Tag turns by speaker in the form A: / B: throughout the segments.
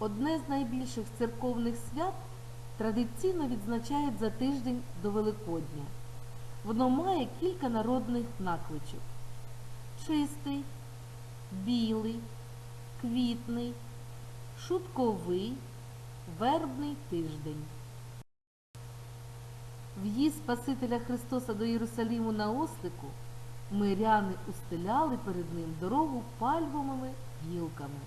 A: одне з найбільших церковних свят традиційно відзначають за тиждень до Великодня. Воно має кілька народних накличок: чистий, білий, квітний, шутковий, вербний тиждень. В'їзд Спасителя Христоса до Єрусаліму на ослику миряни устеляли перед ним дорогу пальмовими гілками.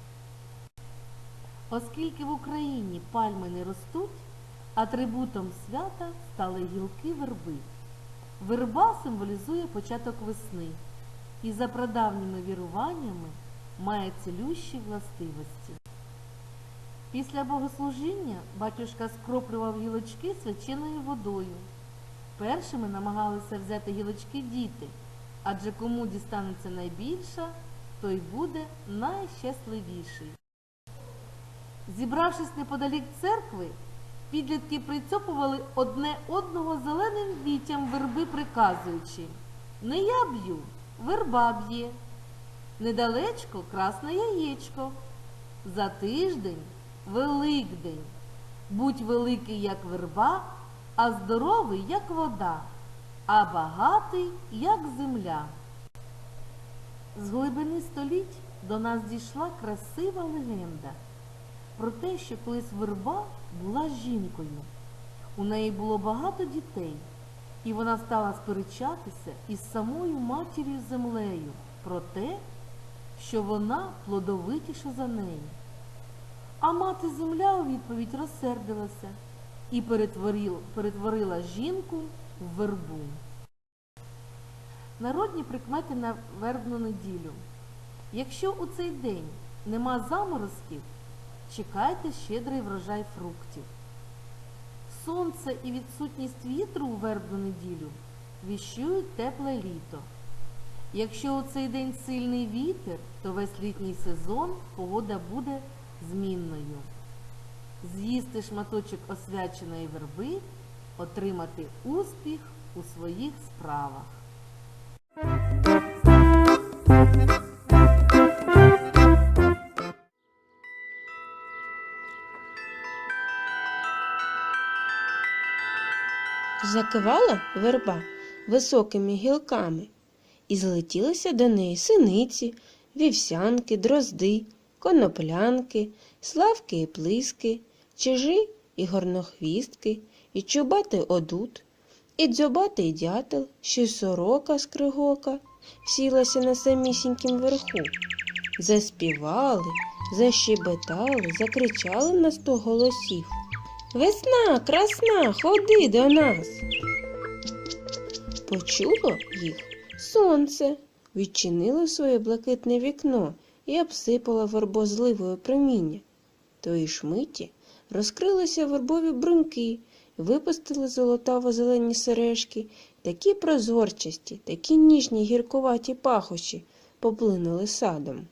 A: Оскільки в Україні пальми не ростуть, атрибутом свята стали гілки верби. Верба символізує початок весни і за прадавніми віруваннями має цілющі властивості. Після богослужіння батюшка скроплював гілочки свяченою водою. Першими намагалися взяти гілочки діти, адже кому дістанеться найбільша, той буде найщасливіший. Зібравшись неподалік церкви, підлітки прицьопували одне одного зеленим вітям верби, приказуючи Не я б'ю, верба б'є, недалечко красне яєчко. За тиждень Великдень. Будь великий, як верба, а здоровий, як вода, а багатий, як земля. З глибини століть до нас дійшла красива легенда про те, що колись верба була жінкою. У неї було багато дітей, і вона стала сперечатися із самою матір'ю землею про те, що вона плодовитіша за неї. А мати земля у відповідь розсердилася і перетворила, жінку в вербу. Народні прикмети на вербну неділю. Якщо у цей день нема заморозків, чекайте щедрий врожай фруктів. Сонце і відсутність вітру у вербну неділю віщують тепле літо. Якщо у цей день сильний вітер, то весь літній сезон погода буде змінною. З'їсти шматочок освяченої верби, отримати успіх у своїх справах.
B: Закивала верба високими гілками, і злетілися до неї синиці, вівсянки, дрозди, коноплянки, славки і плиски, чижі і горнохвістки, і чубатий одут, і дзьобатий дятел, що сорока скригока сілася на самісінькім верху. Заспівали, защебетали, закричали на сто голосів. Весна, красна, ходи до нас. Почуло їх сонце, відчинило своє блакитне вікно і обсипало вербозливою проміння. Тої ж миті розкрилися вербові бруньки, випустили золотаво-зелені сережки, такі прозорчасті, такі ніжні гіркуваті пахощі поплинули садом.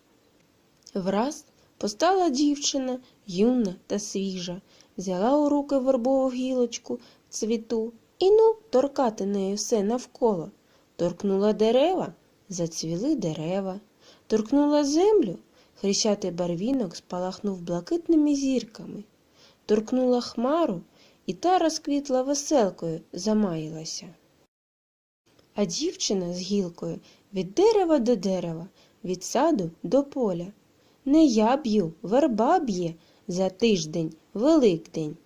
B: Враз постала дівчина, юна та свіжа, взяла у руки вербову гілочку цвіту і ну торкати нею все навколо. Торкнула дерева, зацвіли дерева, торкнула землю, хрещатий барвінок спалахнув блакитними зірками, торкнула хмару, і та розквітла веселкою, замаїлася. А дівчина з гілкою від дерева до дерева, від саду до поля. Не я б'ю, верба б'є за тиждень, Великдень.